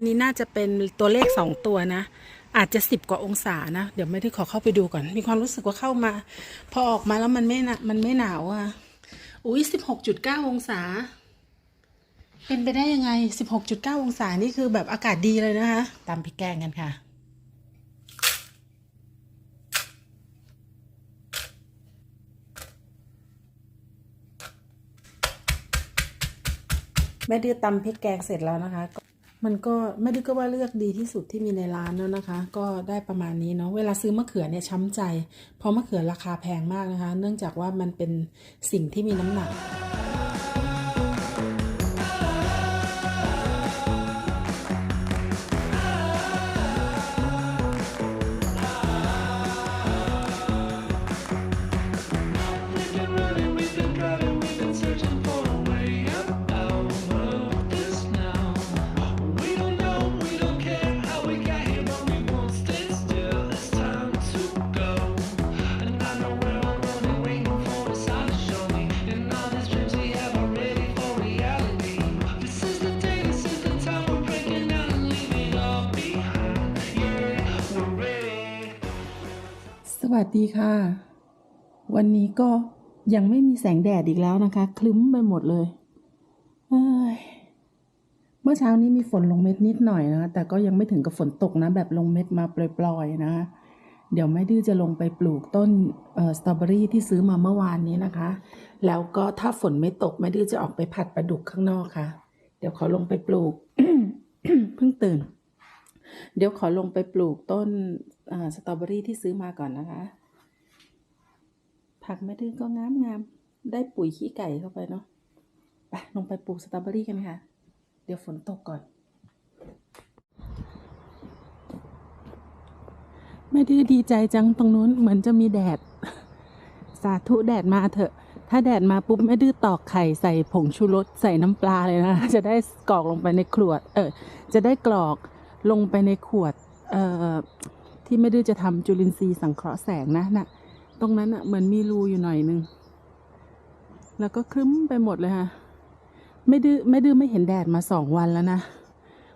วันนี้น่าจะเป็นตัวเลขสองตัวนะ อาจจะสิบกว่าองศานะ เดี๋ยวไม่ได้ขอเข้าไปดูก่อน มีความรู้สึกว่าเข้ามา พอออกมาแล้วมันไม่หนะมันไม่หนาวอะ อุ้ยสิบหกจุดเก้าองศา เป็นไปได้ยังไงสิบหกจุดเก้าองศานี่คือแบบอากาศดีเลยนะคะ ตามพริกแกงกันค่ะแม่ดื้อตำพริกแกงเสร็จแล้วนะคะ มันก็ไม่ดื้อก็ว่าเลือกดีที่สุดที่มีในร้านแล้วนะคะ ก็ได้ประมาณนี้เนาะเวลาซื้อมะเขือเนี่ยช้ำใจ เพราะมะเขือราคาแพงมากนะคะ เนื่องจากว่ามันเป็นสิ่งที่มีน้ำหนัก วัสดีค่ะ วันนี้ก็ยังไม่มีแสงแดดอีกแล้วนะคะ คลึ้มไปหมดเลยเเมื่อเช้านี้มีฝนลงเม็ดนิดหน่อยนะคะแต่ก็ยังไม่ถึงกับฝนตกนะ แบบลงเม็ดมาปล่อยๆนะคะเดี๋ยวแม่ดื้อจะลงไปปลูกต้นสตรอเบอรี่ที่ซื้อมาเมื่อวานนี้นะคะ แล้วก็ถ้าฝนไม่ตกแม่ดื้อจะออกไปผัดปลาดุกข้างนอกค่ะ เดี๋ยวขอลงไปปลูกเพิ่งตื่น เดี๋ยวขอลงไปปลูกต้น สตรอเบอรี่ที่ซื้อมาก่อนนะคะ ผักแม่ดื้อก็งามงามๆได้ปุ๋ยขี้ไก่เข้าไปเนาะไปลงไปปลูกสตรอเบอรี่กันค่ะ เดี๋ยวฝนตกก่อนแม่ดื้อดีใจจังตรงนู้นเหมือนจะมีแดด สาธุแดดมาเถอะ ถ้าแดดมาปุ๊บแม่ดื้อตอกไข่ใส่ผงชูรสใส่น้ำปลาเลยนะ จะได้กรอกลงไปในขวด เออ จะได้กรอกลงไปในขวด เอ่อ ที่แม่ดื้อจะทำจุลินทรีย์สังเคราะห์แสงนะน่ะตรงนั้นอะเหมือนมีรูอยู่หน่อยนึง แล้วก็ครึ้มไปหมดเลยค่ะ ไม่ดื้อไม่ดื้อไม่เห็นแดดมาสองวันแล้วนะ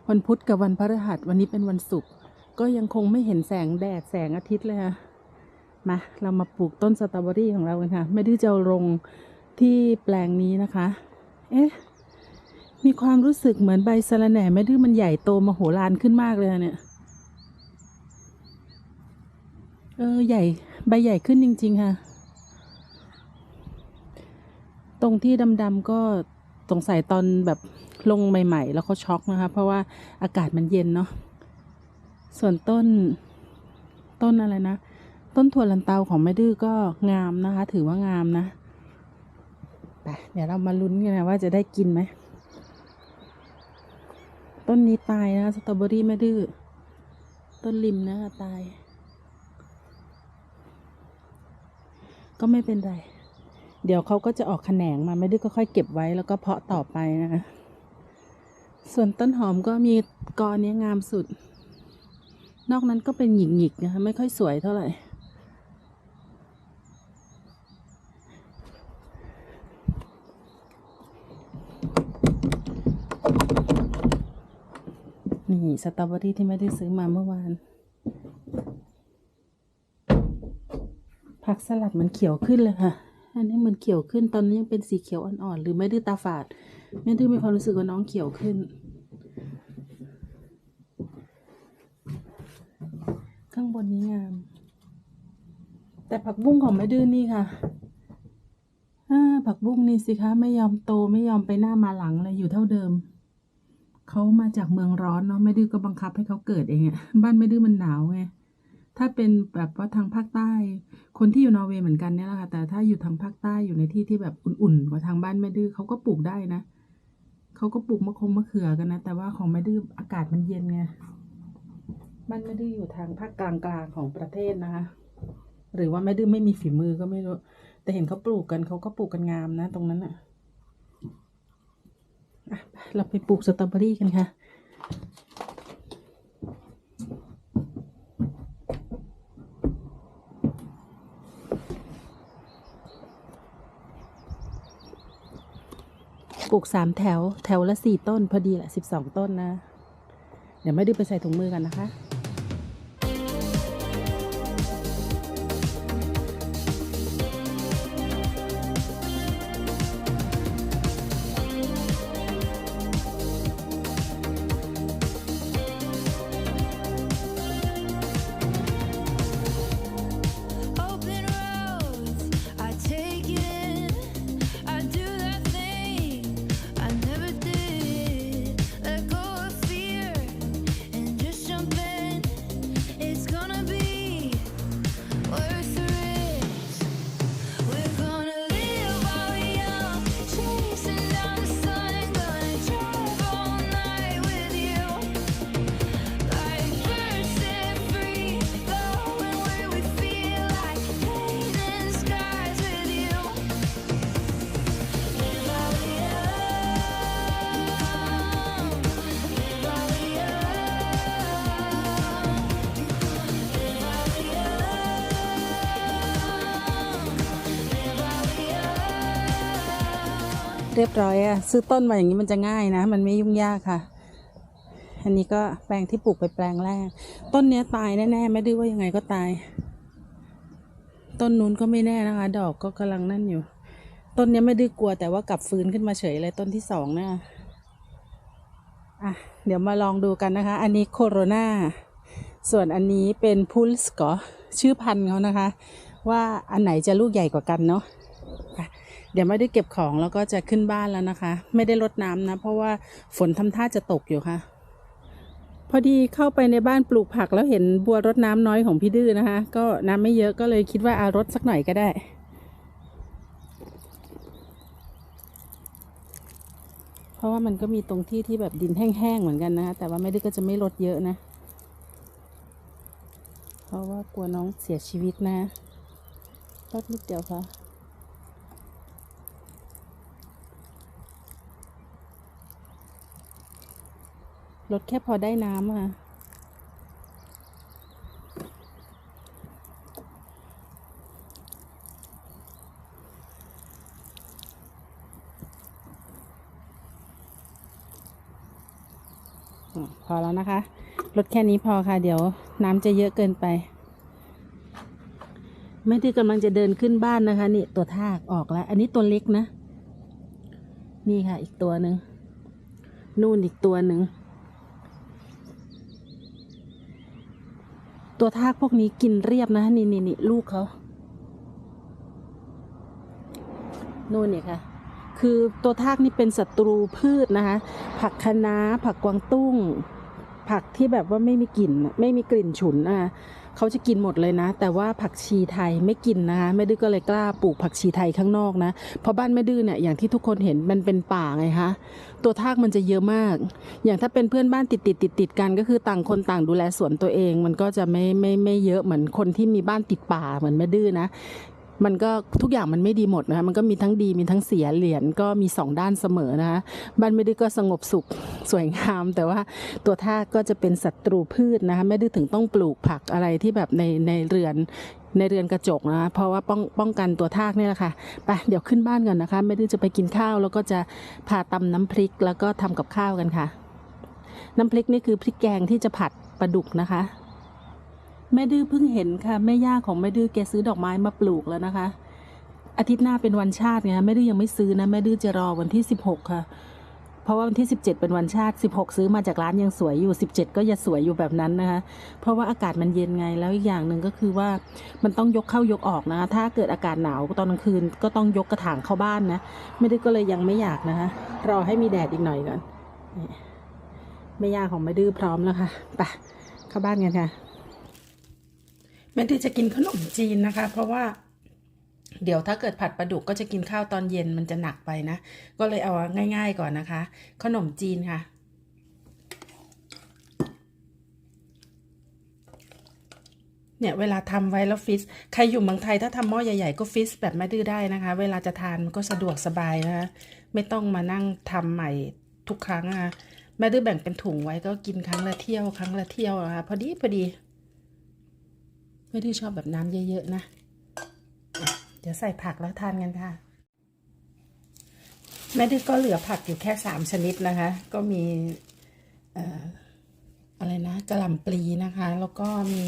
วันพุธกับวันพฤหัสวันนี้เป็นวันศุกร์ก็ยังคงไม่เห็นแสงแดดแสงอาทิตย์เลยค่ะมาเรามาปลูกต้นสตรอเบอรี่ของเรากันค่ะ ไม่ดื้อจะลงที่แปลงนี้นะคะ เอ๊ะมีความรู้สึกเหมือนใบสะระแหน่ไม่ดื้อมันใหญ่โตมโหฬารขึ้นมากเลยอะเนี่ย เออใหญ่ใบใหญ่ขึ้นจริง ๆ ค่ะ ตรงที่ดำๆก็สงสัยตอนแบบลงใหม่ ๆ แล้วเขาช็อกนะคะ เพราะว่าอากาศมันเย็นเนาะส่วนต้นต้นอะไรนะ ต้นถั่วลันเตาของแม่ดื้อก็งามนะคะ ถือว่างามนะไปเดี๋ยวเรามาลุ้นกันนะว่าจะได้กินไหม ต้นนี้ตายนะสตรอเบอรี่แม่ดื้อต้นริมนะคะตาย ก็ไม่เป็นไร เดี๋ยวเขาก็จะออกแขนงมาไม่ได้ก็ค่อยเก็บไว้แล้วก็เพาะต่อไปนะคะ ส่วนต้นหอมก็มีกอเนี้ยงามสุด นอกนั้นก็เป็นหยิกๆนะคะไม่ค่อยสวยเท่าไหร่นี่สตรอเบอรี่ที่ไม่ได้ซื้อมาเมื่อวาน ผักสลัดมันเขียวขึ้นเลยค่ะ อันนี้มันเขียวขึ้นตอนนี้ยังเป็นสีเขียวอ่อนๆหรือไม่ดื้อตาฝาด ไม่ดื้อมีความรู้สึกว่าน้องเขียวขึ้น ข้างบนนี้งาม แต่ผักบุ้งของแม่ดื้อนี่ค่ะผักบุ้งนี่สิคะไม่ยอมโตไม่ยอมไปหน้ามาหลังเลยอยู่เท่าเดิมเขามาจากเมืองร้อนเนาะแม่ดื้อก็บังคับให้เขาเกิดเองอะบ้านแม่ดื้อมันหนาวไง ถ้าเป็นแบบว่าทางภาคใต้ คนที่อยู่นอร์เวย์เหมือนกันเนี่ยแหละค่ะ แต่ถ้าอยู่ทางภาคใต้อยู่ในที่ที่แบบอุ่นๆกว่าทางบ้านแม่ดื้อเขาก็ปลูกได้นะเขาก็ปลูกมะคงมะเขือกันนะ แต่ว่าของแม่ดื้ออากาศมันเย็นไงบ้านแม่ดื้ออยู่ทางภาคกลางๆของประเทศนะคะ หรือว่าแม่ดื้อไม่มีฝีมือก็ไม่รู้ แต่เห็นเขาปลูกกันเขาก็ปลูกกันงามนะ ตรงนั้นอะอะเราไปปลูกสตรอเบอรี่กันค่ะ ปลูกสามแถว แถวละสี่ต้น พอดีแหละสิบสองต้นนะ เดี๋ยวไม่ดื้อไปใส่ถุงมือกันนะคะ เรียบร้อยอะซื้อต้นมาอย่างนี้มันจะง่ายนะ มันไม่ยุ่งยากค่ะ อันนี้ก็แปลงที่ปลูกไปแปลงแรก ต้นเนี้ยตายแน่ๆ ไม่ดื้อว่ายังไงก็ตาย ต้นนู้นก็ไม่แน่นะคะ ดอกก็กำลังนั่นอยู่ ต้นเนี้ยไม่ดื้อกลัวแต่ว่ากลับฟื้นขึ้นมาเฉยเลยต้นที่สองนะอะเดี๋ยวมาลองดูกันนะคะ อันนี้โคโรนาส่วนอันนี้เป็นพุลสกอชื่อพันธุ์เขานะคะ ว่าอันไหนจะลูกใหญ่กว่ากันเนาะ เดี๋ยวไม่ได้เก็บของแล้วก็จะขึ้นบ้านแล้วนะคะ ไม่ได้รดน้ำนะ เพราะว่าฝนทำท่าจะตกอยู่ค่ะ พอดีเข้าไปในบ้านปลูกผักแล้วเห็นบัวรดน้ำน้อยของพี่ดื้อนะคะ ก็น้ำไม่เยอะก็เลยคิดว่าอารดสักหน่อยก็ได้เพราะว่ามันก็มีตรงที่ที่แบบดินแห้งๆเหมือนกันนะคะแต่ว่าไม่ได้ก็จะไม่รดเยอะนะ เพราะว่ากลัวน้องเสียชีวิตนะรดนิดเดียวค่ะ ลดแค่พอได้น้ำอะค่ะ พอแล้วนะคะ ลดแค่นี้พอค่ะ เดี๋ยวน้ำจะเยอะเกินไป ไม่ได้กำลังจะเดินขึ้นบ้านนะคะนี่ตัวทากออกแล้ว อันนี้ตัวเล็กนะ นี่ค่ะอีกตัวหนึ่ง นู่นอีกตัวหนึ่ง ตัวทากพวกนี้กินเรียบนะนี่นี่นี่ลูกเขาโน่นเนี่ยค่ะ คือตัวทากนี่เป็นศัตรูพืชนะคะ ผักคะน้าผักกวางตุ้ง ผักที่แบบว่าไม่มีกลิ่น ไม่มีกลิ่นฉุนนะคะ เขาจะกินหมดเลยนะ แต่ว่าผักชีไทยไม่กินนะคะแม่ดื้อก็เลยกล้าปลูกผักชีไทยข้างนอกนะเพราะบ้านแม่ดื้อเนี่ยอย่างที่ทุกคนเห็นมันเป็นป่าไงคะตัวทากมันจะเยอะมาก อย่างถ้าเป็นเพื่อนบ้านติดติดติดติดกันก็คือต่างคนต่างดูแลสวนตัวเอง มันก็จะไม่ไม่ไม่เยอะเหมือนคนที่มีบ้านติดป่าเหมือนแม่ดื้อนะ มันก็ทุกอย่างมันไม่ดีหมดนะคะมันก็มีทั้งดีมีทั้งเสียเหรียญก็มีสองด้านเสมอนะคะบ้านไม่ได้ก็สงบสุขสวยงาม แต่ว่าตัวท่าก็จะเป็นศัตรูพืชนะคะไม่ได้ถึงต้องปลูกผักอะไรที่แบบในในเรือนในเรือนกระจกนะะเพราะว่าป้องป้องกันตัวทากนี่แหละค่ะไปเดี๋ยวขึ้นบ้านกันนะคะ ไม่ได้จะไปกินข้าว แล้วก็จะพาตำน้ำพริกแล้วก็ทำกับข้าวกันค่ะ น้ำพริกนี่คือพริกแกงที่จะผัดปลาดุกนะคะ แม่ดื้อเพิ่งเห็นค่ะแม่ย่าของแม่ดื้อแกซื้อดอกไม้มาปลูกแล้วนะคะ อาทิตย์หน้าเป็นวันชาติไงแม่ดื้อยังไม่ซื้อนะแม่ดื้อจะรอวันที่สิบหกค่ะ เพราะว่าวันที่สิบเจ็ดเป็นวันชาติสิบหกซื้อมาจากร้านยังสวยอยู่สิบเจ็ดก็จะสวยอยู่แบบนั้นนะคะ เพราะว่าอากาศมันเย็นไงแล้วอีกอย่างหนึ่งก็คือว่ามันต้องยกเข้ายกออกนะคะถ้าเกิดอากาศหนาวตอนกลางคืนก็ต้องยกกระถางเข้าบ้านนะแม่ดื้อก็เลยยังไม่อยากนะคะรอให้มีแดดอีกหน่อยก่อนแม่ย่าของแม่ดื้อพร้อมแล้วค่ะไปเข้าบ้านกันค่ะ แม่ดื้อจะกินขนมจีนนะคะ เพราะว่าเดี๋ยวถ้าเกิดผัดปลาดุกก็จะกินข้าวตอนเย็นมันจะหนักไปนะ ก็เลยเอาง่าย ๆก่อนนะคะ ขนมจีนค่ะ เนี่ยเวลาทำไว้แล้วฟิสใครอยู่เมืองไทยถ้าทำหม้อใหญ่ๆก็ฟิสแบบแม่ดื้อได้นะคะ เวลาจะทานมันก็สะดวกสบายนะคะ ไม่ต้องมานั่งทำใหม่ทุกครั้งนะคะแม่ดื้อแบ่งเป็นถุงไว้ก็กินครั้งละเที่ยวครั้งละเที่ยวนะคะพอดีพอดี ไม่ได้ชอบแบบน้ำเยอะๆนะอะเดี๋ยวใส่ผักแล้วทานกันค่ะ แม่ดื้อก็เหลือผักอยู่แค่สามชนิดนะคะ ก็มีเอ่อกระหล่ำปลีนะคะ แล้วก็มี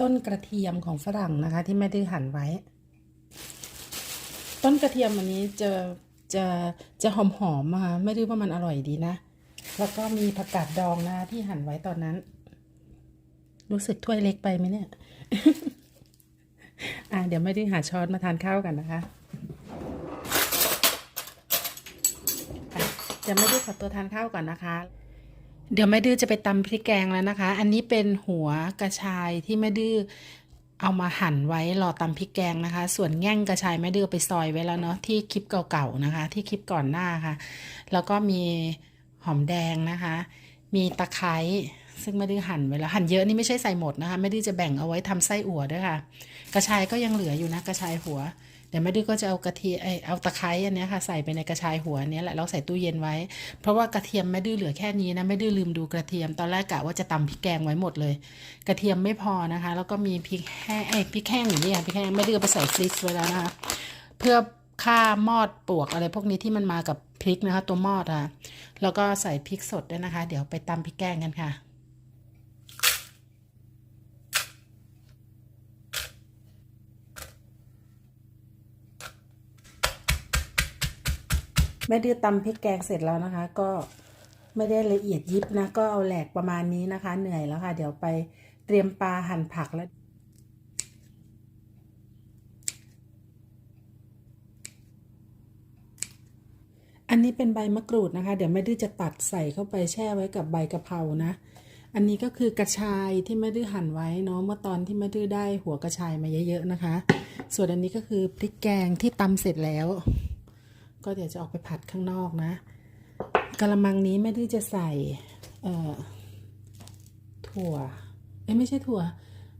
ต้นกระเทียมของฝรั่งนะคะ ที่แม่ดื้อหั่นไว้ ต้นกระเทียมอันนี้จะจะจะหอมหอมๆค่ะไม่ดื้อว่ามันอร่อยดีนะ แล้วก็มีผักกาดดองนะที่หั่นไว้ตอนนั้น รู้สึกถ้วยเล็กไปไหมเนี่ย อะเดี๋ยวไม่ได้หาช้อนมาทานข้าวกันนะคะอะไม่ได้ขอตัวทานข้าวก่อนนะคะ เดี๋ยวแม่ดื้อจะไปตำพริกแกงแล้วนะคะ อันนี้เป็นหัวกระชายที่แม่ดื้อเอามาหั่นไว้รอตำพริกแกงนะคะ ส่วนแง่งกระชายแม่ดื้อไปซอยไว้แล้วเนาะที่คลิปเก่าๆนะคะ ที่คลิปก่อนหน้าค่ะ แล้วก็มีหอมแดงนะคะ มีตะไคร้ ซึ่งแม่ได้หั่นไว้แล้วหั่นเยอะนี่ไม่ใช่ใส่หมดนะคะแม่ได้จะแบ่งเอาไว้ทำไส้อั่วด้วยค่ะ กระชายก็ยังเหลืออยู่นะกระชายหัวเดี๋ยวแม่ดื้อก็จะเอากระเทียมเอยเอาตะไคร้อันนี้ค่ะใส่ไปในกระชายหัวเนี้ยแหละแล้วใส่ตู้เย็นไว้ เพราะว่ากระเทียมแม่ดื้อเหลือแค่นี้นะแม่ดื้อลืมดูกระเทียมตอนแรกกะว่าจะตำพริกแกงไว้หมดเลย กระเทียมไม่พอนะคะ แล้วก็มีพริกแห้งเอ้พริกแห้งอยู่นี่ค่ะพริกแห้งแม่ดื้อไปใส่ฟรีซไว้แล้วนะคะเพื่อฆ่ามอดปลวกอะไรพวกนี้ที่มันมากับพริกนะคะ ตัวมอดอะแล้วก็ใส่พริกสดด้วยนะคะ เดี๋ยวไปตำพริกแกงกันค่ะ แม่ดื้อตำพริกแกงเสร็จแล้วนะคะ ก็ไม่ได้ละเอียดยิบนะ ก็เอาแหลกประมาณนี้นะคะ เหนื่อยแล้วค่ะ เดี๋ยวไปเตรียมปลาหั่นผักแล้วอันนี้เป็นใบมะกรูดนะคะ เดี๋ยวแม่ดื้อจะตัดใส่เข้าไปแช่ไว้กับใบกะเพรานะ อันนี้ก็คือกระชายที่แม่ดื้อหั่นไว้เนาะเมื่อตอนที่แม่ดื้อได้หัวกระชายมาเยอะๆนะคะ ส่วนอันนี้ก็คือพริกแกงที่ตำเสร็จแล้ว ก็เดี๋ยวจะออกไปผัดข้างนอกนะกระมังนี้แม่ดื้อจะใส่เอ่อถั่วเอ้ไม่ใช่ถั่ว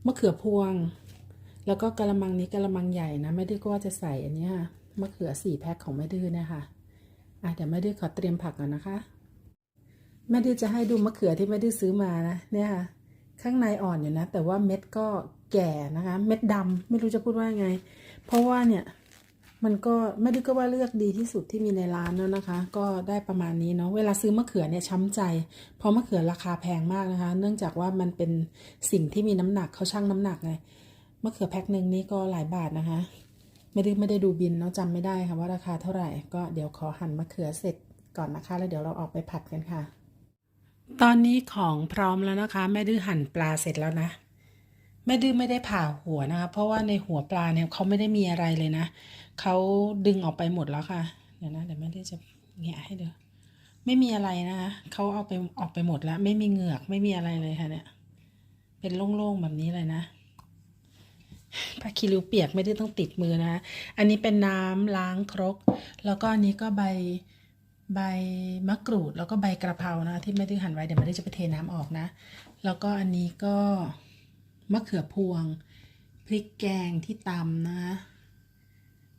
มะเขือพวง แล้วก็กระมังนี้กระมังใหญ่นะแม่ดื้อก็ว่าจะใส่อันนี้ยมะเขือสี่แพ็คของแม่ดื้อนะคะอะเดี๋ยวแม่ดื้อขอเตรียมผักก่อนนะคะแม่ดื้อจะให้ดูมะเขือที่แม่ดื้อซื้อมานะเนี่ยค่ะข้างในอ่อนอยู่นะ แต่ว่าเม็ดก็แก่นะคะ เม็ดดำไม่รู้จะพูดว่าไง เพราะว่าเนี่ย มันก็ไม่ได้ก็ว่าเลือกดีที่สุดที่มีในร้านแล้วนะคะ ก็ได้ประมาณนี้เนาะเวลาซื้อมะเขือเนี่ยช้ำใจ เพราะมะเขือราคาแพงมากนะคะ เนื่องจากว่ามันเป็นสิ่งที่มีน้ำหนักเขาชั่งน้ำหนักไงมะเขือแพ็คหนึ่งนี่ก็หลายบาทนะคะ ไม่ได้ไม่ได้ดูบินเนาะจำไม่ได้ค่ะว่าราคาเท่าไหร่ก็เดี๋ยวขอหั่นมะเขือเสร็จก่อนนะคะ แล้วเดี๋ยวเราออกไปผัดกันค่ะ ตอนนี้ของพร้อมแล้วนะคะแม่ดื้อหั่นปลาเสร็จแล้วนะ แม่ดื้อไม่ได้ผ่าหัวนะคะ เพราะว่าในหัวปลาเนี่ยเขาไม่ได้มีอะไรเลยนะเขาดึงออกไปหมดแล้วค่ะ เดี๋ยวนะเดี๋ยวแม่ดื้อจะแงะให้ดูไม่มีอะไรนะคะเขาเอาไปออกไปหมดแล้ว ไม่มีเหงือกไม่มีอะไรเลยค่ะเนี่ย เป็นโล่งๆแบบนี้เลยนะผ้าคีริวเปียกไม่ได้ต้องติดมือนะอันนี้เป็นน้ำล้างครก แล้วก็อันนี้ก็ใบใบมะกรูด แล้วก็ใบกระเพรานะที่แม่ดื้อหั่นไว้เดี๋ยวแม่ดื้อจะไปเทน้ำออกนะ แล้วก็อันนี้ก็ มะเขือพวง พริกแกงที่ตำนะคะ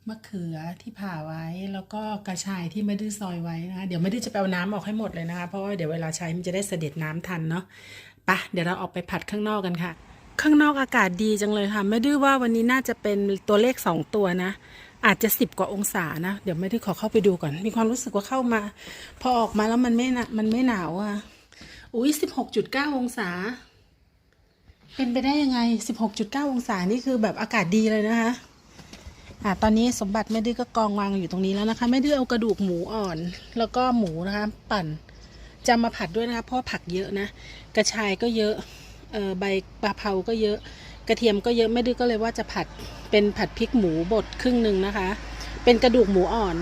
มะเขือที่ผ่าไว้แล้วก็กระชายที่ไม่ดื้อซอยไว้นะคะเดี๋ยวไม่ดื้อจะไปเอาน้ำออกให้หมดเลยนะคะเพราะว่าเดี๋ยวเวลาใช้มันจะได้เสด็จน้ำทันเนาะปะเดี๋ยวเราออกไปผัดข้างนอกกันค่ะ ข้างนอกอากาศดีจังเลยค่ะ ไม่ดื้อว่าวันนี้น่าจะเป็นตัวเลขสองตัวนะ อาจจะสิบกว่าองศานะ เดี๋ยวไม่ได้ขอเข้าไปดูก่อน มีความรู้สึกว่าเข้ามา พอออกมาแล้วมันไม่นะมันไม่หนาวอะอุ้ยสิบหกจุดเก้าองศา เป็นไปได้ยังไง 16.9 องศา นี่คือแบบอากาศดีเลยนะคะอ่าตอนนี้สมบัติแม่ดื้อก็กองวางอยู่ตรงนี้แล้วนะคะแม่ดื้อเอากระดูกหมูอ่อน แล้วก็หมูนะคะ ปั่นจะมาผัดด้วยนะคะเพราะผักเยอะนะ กระชายก็เยอะเอ่อใบปลาเผาก็เยอะ กระเทียมก็เยอะแม่ดื้อก็เลยว่าจะผัดเป็นผัดพริกหมูบดครึ่งหนึ่งนะคะ เป็นกระดูกหมูอ่อน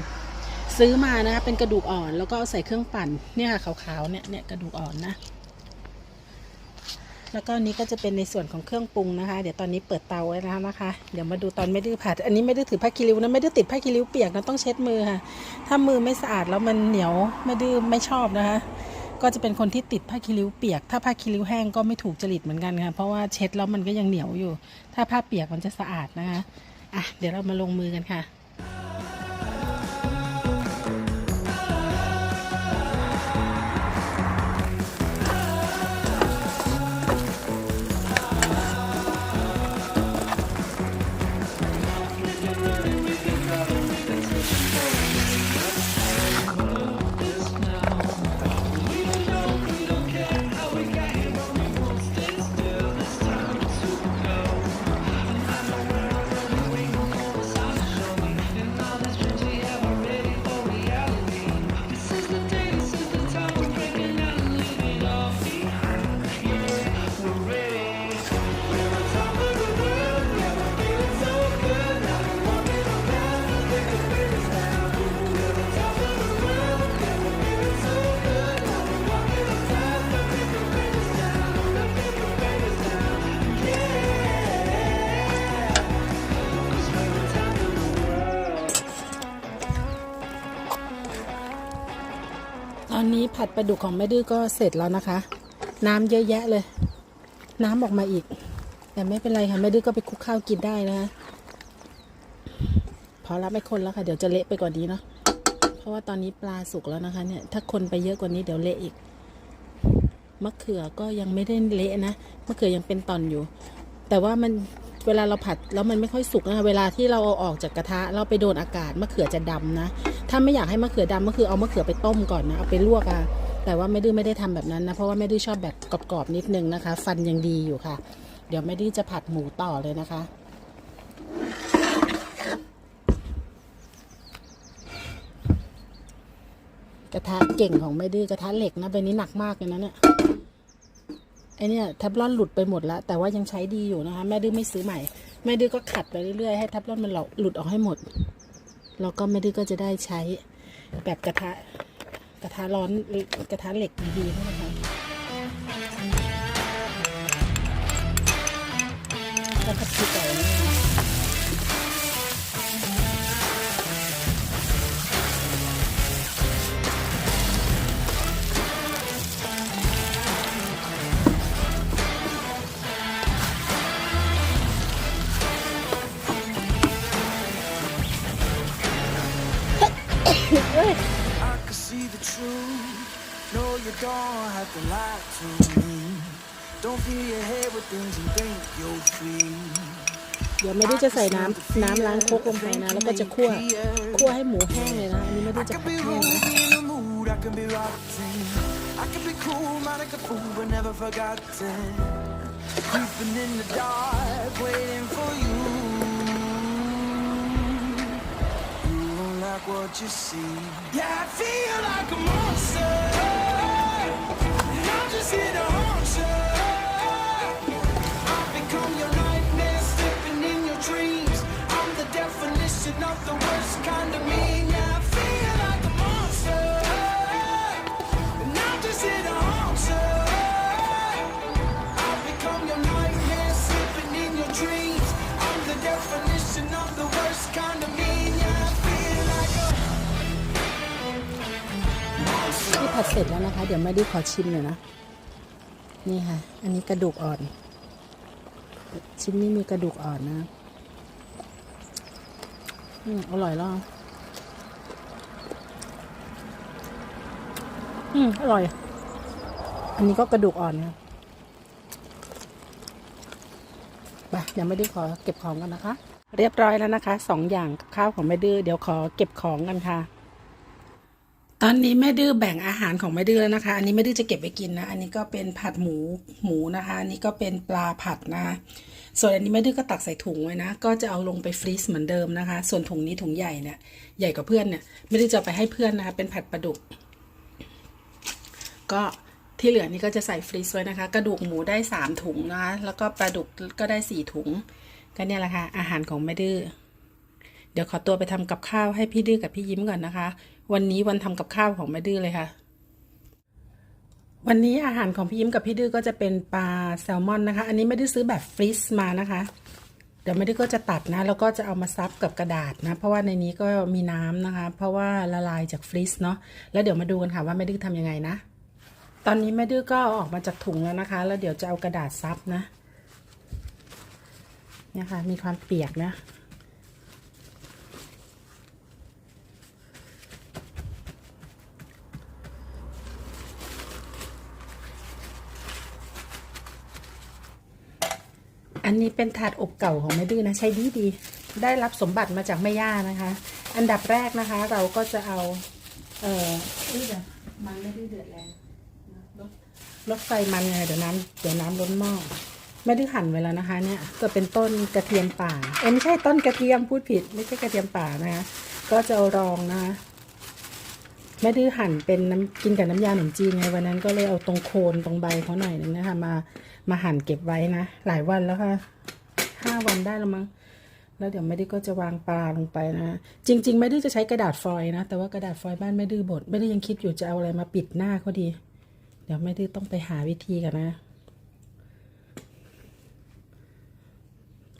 ซื้อมานะคะเป็นกระดูกอ่อน แล้วก็เอาใส่เครื่องปั่นเนี่ยค่ะขาวๆเนี่ยเนี่ยกระดูกอ่อนนะ แล้วก็นี้ก็จะเป็นในส่วนของเครื่องปรุงนะคะ เดี๋ยวตอนนี้เปิดเตาไว้แล้วนะคะ เดี๋ยวมาดูตอนไม่ดื้อผัด อันนี้ไม่ได้ถือผ้าคีริ้วนะไม่ได้ติดผ้าคีริ้วเปียกนะต้องเช็ดมือค่ะ ถ้ามือไม่สะอาดแล้วมันเหนียวไม่ดื้อไม่ชอบนะคะ ก็จะเป็นคนที่ติดผ้าคีริ้วเปียก ถ้าผ้าคีริ้วแห้งก็ไม่ถูกจริตเหมือนกันค่ะ เพราะว่าเช็ดแล้วมันก็ยังเหนียวอยู่ ถ้าผ้าเปียกมันจะสะอาดนะคะ อะเดี๋ยวเรามาลงมือกันค่ะ ผัดปลาดุกของแม่ดื้อก็เสร็จแล้วนะคะ น้ำเยอะแยะเลย น้ำออกมาอีก แต่ไม่เป็นไรค่ะแม่ดื้อก็ไปคลุกข้าวกินได้นะคะพอละไม่คนแล้วค่ะ เดี๋ยวจะเละไปกว่านี้เนาะเพราะว่าตอนนี้ปลาสุกแล้วนะคะ เนี่ย ถ้าคนไปเยอะกว่านี้เดี๋ยวเละอีกมะเขือก็ยังไม่ได้เละนะมะเขือยังเป็นตอนอยู่ แต่ว่ามันเวลาเราผัดแล้วมันไม่ค่อยสุกนะคะเวลาที่เราเอาออกจากกระทะ เราไปโดนอากาศมะเขือจะดำนะ ถ้าไม่อยากให้มะเขือดำก็คือเอามะเขือไปต้มก่อนนะเอาไปลวกอะแต่ว่าแม่ดื้อไม่ได้ทำแบบนั้นนะเพราะว่าแม่ดื้อชอบแบบกรอบๆนิดนึงนะคะ ฟันยังดีอยู่ค่ะ เดี๋ยวแม่ดื้อจะผัดหมูต่อเลยนะคะกระทะเก่งของแม่ดื้อกระทะเหล็กนะใบนี้หนักมากเลยนะเนี่ยไอเนี่ยแท็บลอนหลุดไปหมดแล้ว แต่ว่ายังใช้ดีอยู่นะคะ แม่ดื้อไม่ซื้อใหม่ แม่ดื้อก็ขัดไปเรื่อยๆให้แท็บลอนมันหลุดออกให้หมด แล้วก็ไม่ดื้อก็จะได้ใช้แบบกระทะกระทะร้อนกระทะเหล็กดีๆนะคะแล้วก็พริกไก่ เดี๋ยวไม่ได้จะใส่น้ำน้ำล้างคกลงไปนะ แล้วก็จะคั่วคั่วให้หมูแห้งเลยนะ อันนี้ไม่ได้จะผัดแห้งนะ be in the mood. I can definition of the worst kind of mean. Yeah, I feel like a monster. And I'm just here to haunt you. I've become your nightmare, slipping in your dreams. I'm the definition of the worst kind of mean. Yeah, I feel like a ที่ผัดเสร็จแล้วนะคะ เดี๋ยวไม่ได้ขอชิมหน่อยนะ นี่ค่ะ อันนี้กระดูกอ่อน ชิ้นนี้มีกระดูกอ่อนนะ อืมอร่อยแล้วอืมอร่อย อันนี้ก็กระดูกอ่อนนะไปยังไม่ได้ขอเก็บของกันนะคะ เรียบร้อยแล้วนะคะสองอย่างกับข้าวของแม่ดื้อเดี๋ยวขอเก็บของกันค่ะ ตอนนี้แม่ดื้อแบ่งอาหารของแม่ดื้อแล้วนะคะ อันนี้แม่ดื้อจะเก็บไว้กินนะ อันนี้ก็เป็นผัดหมูหมูนะคะ อันนี้ก็เป็นปลาผัดนะคะ ส่วนอันนี้แม่ดื้อก็ตักใส่ถุงไว้นะ ก็จะเอาลงไปฟรีซเหมือนเดิมนะคะ ส่วนถุงนี้ถุงใหญ่เนี่ย ใหญ่กว่าเพื่อนเนี่ย แม่ดื้อจะไปให้เพื่อนนะคะ เป็นผัดปลาดุก ก็ที่เหลือนี่ก็จะใส่ฟรีซไว้นะคะ กระดูกหมูได้สามถุงนะคะ แล้วก็ปลาดุกก็ได้สี่ถุง ก็เนี่ยแหละค่ะอาหารของแม่ดื้อ เดี๋ยวขอตัวไปทำกับข้าวให้พี่ดื้อกับพี่ยิ้มก่อนนะคะ วันนี้วันทำกับข้าวของแม่ดื้อเลยค่ะ วันนี้อาหารของพี่ยิ้มกับพี่ดื้อก็จะเป็นปลาแซลมอนนะคะ อันนี้ไม่ได้ซื้อแบบฟรีซมานะคะ เดี๋ยวไม่ได้ก็จะตัดนะ แล้วก็จะเอามาซับกับกระดาษนะ เพราะว่าในนี้ก็มีน้ำนะคะ เพราะว่าละลายจากฟรีซเนาะ แล้วเดี๋ยวมาดูกันค่ะว่าแม่ดื้อทำยังไงนะ ตอนนี้แม่ดื้อก็อออกมาจากถุงแล้วนะคะ แล้วเดี๋ยวจะเอากระดาษซับนะ เนี่ยค่ะ มีความเปียกนะ อันนี้เป็นถาดอบเก่าของแม่ดื้อนะใช้ดีดี ได้รับสมบัติมาจากแม่ย่านะคะ อันดับแรกนะคะ เราก็จะเอา เออ,อมันไม่ได้เดือดแรงลดไฟมันไงเดี๋ยวน้ำเดี๋ยวน้ำล้นหม้อไม่ได้หั่นไว้แล้วนะคะ เนี่ยก็เป็นต้นกระเทียมป่าเอ้ไม่ใช่ต้นกระเทียมพูดผิด ไม่ใช่กระเทียมป่านะคะก็จะรองนะคะ แม่ดื้อหั่นเป็นน้ำกินกับน้ำยาขนมจีนไงวันนั้นก็เลยเอาตรงโคนตรงใบเขาหน่อยนึงนะคะ มามาหั่นเก็บไว้นะ หลายวันแล้วค่ะห้าวันได้แล้วมั้งแล้วเดี๋ยวแม่ดื้อก็จะวางปลาลงไปนะ จริง ๆ แม่ดื้อจะใช้กระดาษฟอยล์นะ แต่ว่ากระดาษฟอยล์บ้านแม่ดื้อบดแม่ดื้อยังคิดอยู่จะเอาอะไรมาปิดหน้าเขาดี เดี๋ยวแม่ดื้อต้องไปหาวิธีกันนะ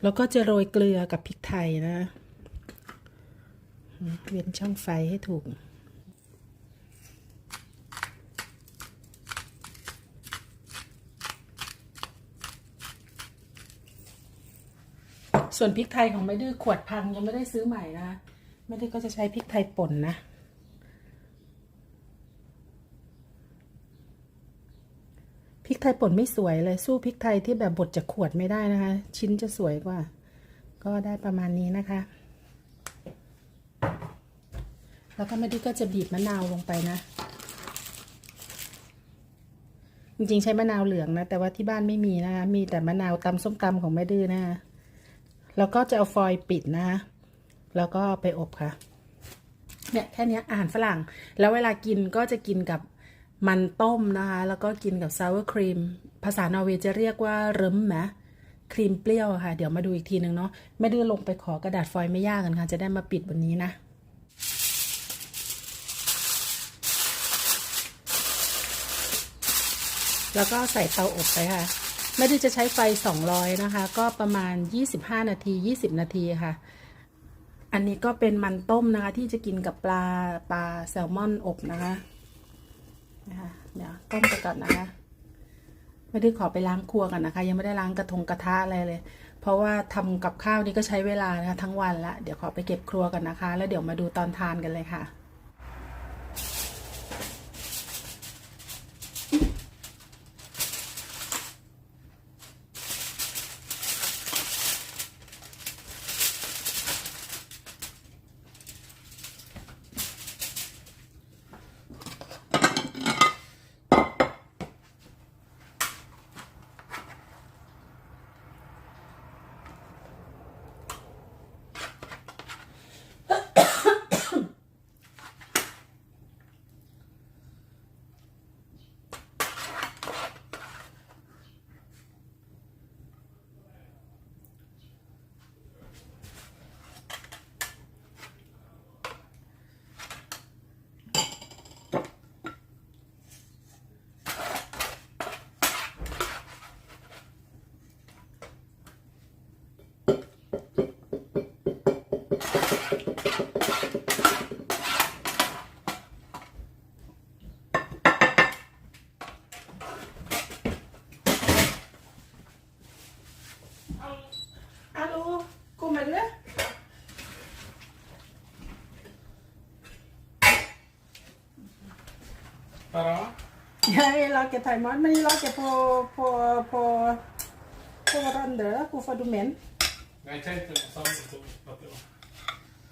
แล้วก็จะโรยเกลือกับพริกไทยนะ เว้นช่องไฟให้ถูก ส่วนพริกไทยของแม่ดื้อขวดพังยังไม่ได้ซื้อใหม่นะคะแม่ดื้อก็จะใช้พริกไทยป่นนะ พริกไทยป่นไม่สวยเลยสู้พริกไทยที่แบบบดจากขวดไม่ได้นะคะ ชิ้นจะสวยกว่า ก็ได้ประมาณนี้นะคะ แล้วก็แม่ดื้อก็จะบีบมะนาวลงไปนะจริงๆใช้มะนาวเหลืองนะ แต่ว่าที่บ้านไม่มีนะคะมีแต่มะนาวตำส้มตำของแม่ดื้อนะคะ แล้วก็จะเอาฟอยล์ปิดนะ แล้วก็ไปอบค่ะ เนี่ยแค่นี้อาหารฝรั่ง แล้วเวลากินก็จะกินกับมันต้มนะคะ แล้วก็กินกับซาวร์ครีม ภาษานอร์เวย์จะเรียกว่าเริมไหมครีมเปรี้ยวค่ะ เดี๋ยวมาดูอีกทีหนึ่งเนาะแม่ดื้อลงไปขอกระดาษฟอยล์ไม่ยากกันค่ะ จะได้มาปิดวันนี้นะแล้วก็ใส่เตาอบไปค่ะ ไม่ได้จะใช้ไฟ 200 นะคะ ก็ประมาณ 25 นาที 20 นาทีค่ะ อันนี้ก็เป็นมันต้มนะคะ ที่จะกินกับปลาปลาแซลมอนอบนะคะนะคะเดี๋ยวต้มไปก่อนนะคะ ไม่ได้ขอไปล้างครัวกันนะคะ ยังไม่ได้ล้างกระทงกระทะอะไรเลย เพราะว่าทำกับข้าวนี่ก็ใช้เวลานะคะทั้งวันละเดี๋ยวขอไปเก็บครัวกันนะคะ แล้วเดี๋ยวมาดูตอนทานกันเลยค่ะ Jeg lager thaimat, men jeg lager på, på, på, på hverandre. da. Hvorfor du mener? Jeg tenkte på samme som at det var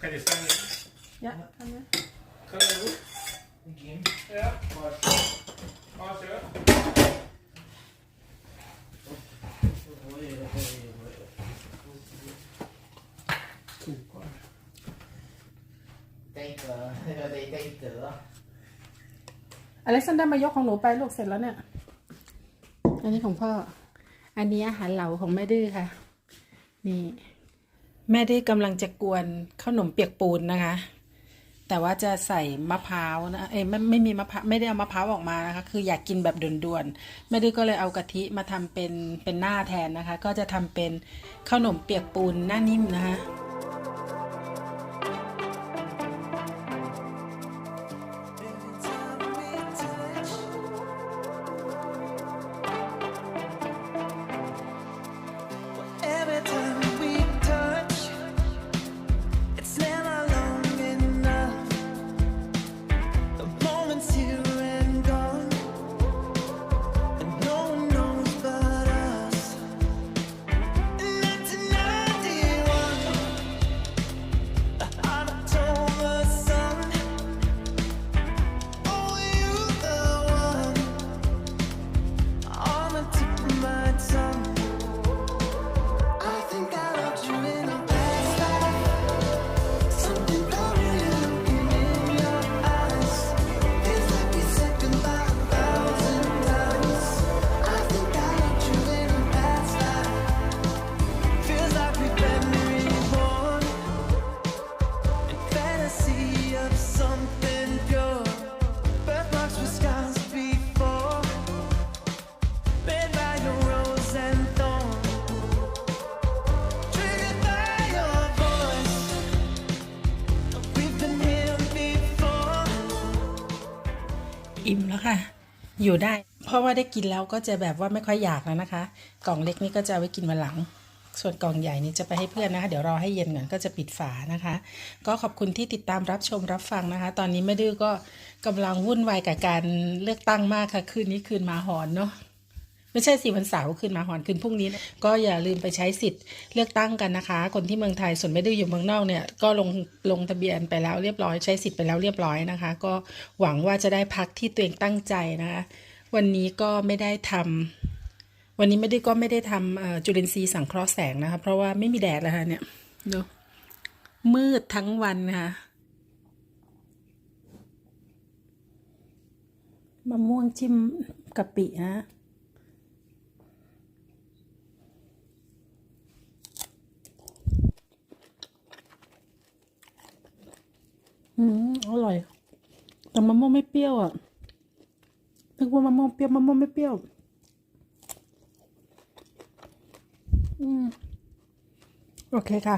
Kan jeg stenge? Ja, kan jeg. Kan jeg gå? Ja. Ja, kjør. Tenkte, det var det jeg tenkte da. อเล็กซานเดอร์มายกของหนูไปลูกเสร็จแล้วเนี่ย อันนี้ของพ่อ อันนี้อาหารเหลาของแม่ดื้อค่ะ นี่ แม่ดื้อกำลังจะกวนข้าวหนมเปียกปูนนะคะ แต่ว่าจะใส่มะพร้าวนะ เอ้ยไม่ไม่มีมะพร้าวไม่ได้เอามะพร้าวออกมานะคะ คืออยากกินแบบด่วนๆ แม่ดื้อก็เลยเอากะทิมาทำเป็นเป็นหน้าแทนนะคะ ก็จะทำเป็นข้าวหนมเปียกปูนหน้านิ่มนะคะ อยู่ได้ เพราะว่าได้กินแล้วก็จะแบบว่าไม่ค่อยอยากแล้วนะคะ กล่องเล็กนี่ก็จะไว้กินวันหลัง ส่วนกล่องใหญ่นี้จะไปให้เพื่อนนะคะ เดี๋ยวรอให้เย็นก่อนก็จะปิดฝานะคะ ก็ขอบคุณที่ติดตามรับชมรับฟังนะคะ ตอนนี้แม่ดื้อก็กำลังวุ่นวายกับการเลือกตั้งมากค่ะ คืนนี้คืนมาหอนเนาะ ไม่ใช่สิวันเสาร์คืนมาหอนคืนพรุ่งนี้นะก็อย่าลืมไปใช้สิทธิ์เลือกตั้งกันนะคะ คนที่เมืองไทยส่วนไม่ได้อยู่เมืองนอกเนี่ยก็ลงลงทะเบียนไปแล้วเรียบร้อยใช้สิทธิ์ไปแล้วเรียบร้อยนะคะ ก็หวังว่าจะได้พักที่ตัวเองตั้งใจนะคะวันนี้ก็ไม่ได้ทำวันนี้ไม่ได้ก็ไม่ได้ทำจุลินทรีย์สังเคราะห์แสงนะคะ เพราะว่าไม่มีแดดแล้วค่ะเนี่ยดูมืดทั้งวันนะคะมะม่วงจิ้มกะปินะ อืมอร่อย แต่มะม่วงไม่เปรี้ยวอะนึกว่ามะม่วงเปรี้ยวมะม่วงไม่เปรี้ยว อืม โอเคค่ะ